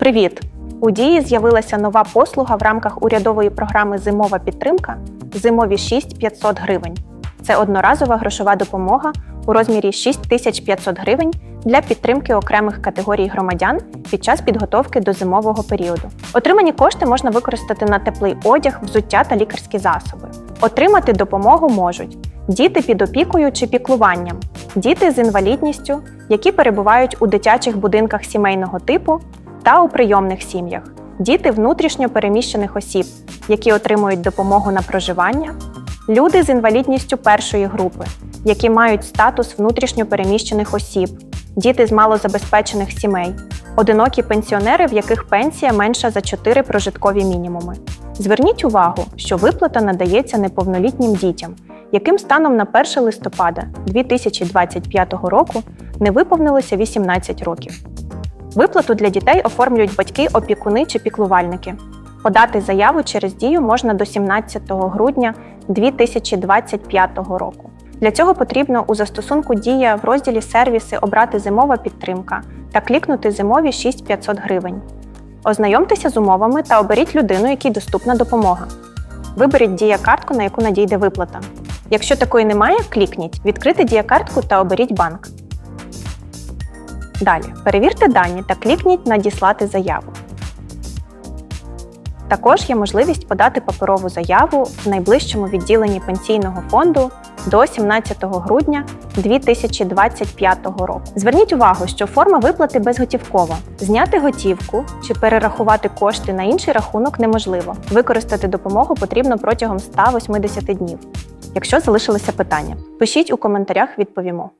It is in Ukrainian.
Привіт! У дії з'явилася нова послуга в рамках урядової програми Зимова підтримка Зимові 6 500 гривень. Це одноразова грошова допомога у розмірі 6500 гривень для підтримки окремих категорій громадян під час підготовки до зимового періоду. Отримані кошти можна використати на теплий одяг, взуття та лікарські засоби. Отримати допомогу можуть діти під опікою чи піклуванням, діти з інвалідністю, які перебувають у дитячих будинках сімейного типу та у прийомних сім'ях, діти внутрішньо переміщених осіб, які отримують допомогу на проживання, люди з інвалідністю першої групи, які мають статус внутрішньо переміщених осіб, діти з малозабезпечених сімей, одинокі пенсіонери, в яких пенсія менша за 4 прожиткові мінімуми. Зверніть увагу, що виплата надається неповнолітнім дітям, яким станом на 1 листопада 2025 року не виповнилося 18 років. Виплату для дітей оформлюють батьки, опікуни чи піклувальники. Подати заяву через дію можна до 17 грудня 2025 року. Для цього потрібно у застосунку Дія в розділі Сервіси обрати Зимова підтримка та клікнути Зимові 6500 гривень. Ознайомтеся з умовами та оберіть людину, якій доступна допомога. Виберіть дія-картку, на яку надійде виплата. Якщо такої немає, клікніть Відкрити дія-картку та оберіть банк. Далі перевірте дані та клікніть Надіслати заяву. Також є можливість подати паперову заяву в найближчому відділенні пенсійного фонду до 17 грудня 2025 року. Зверніть увагу, що форма виплати безготівкова. Зняти готівку чи перерахувати кошти на інший рахунок неможливо. Використати допомогу потрібно протягом 180 днів. Якщо залишилися питання, пишіть у коментарях, відповімо.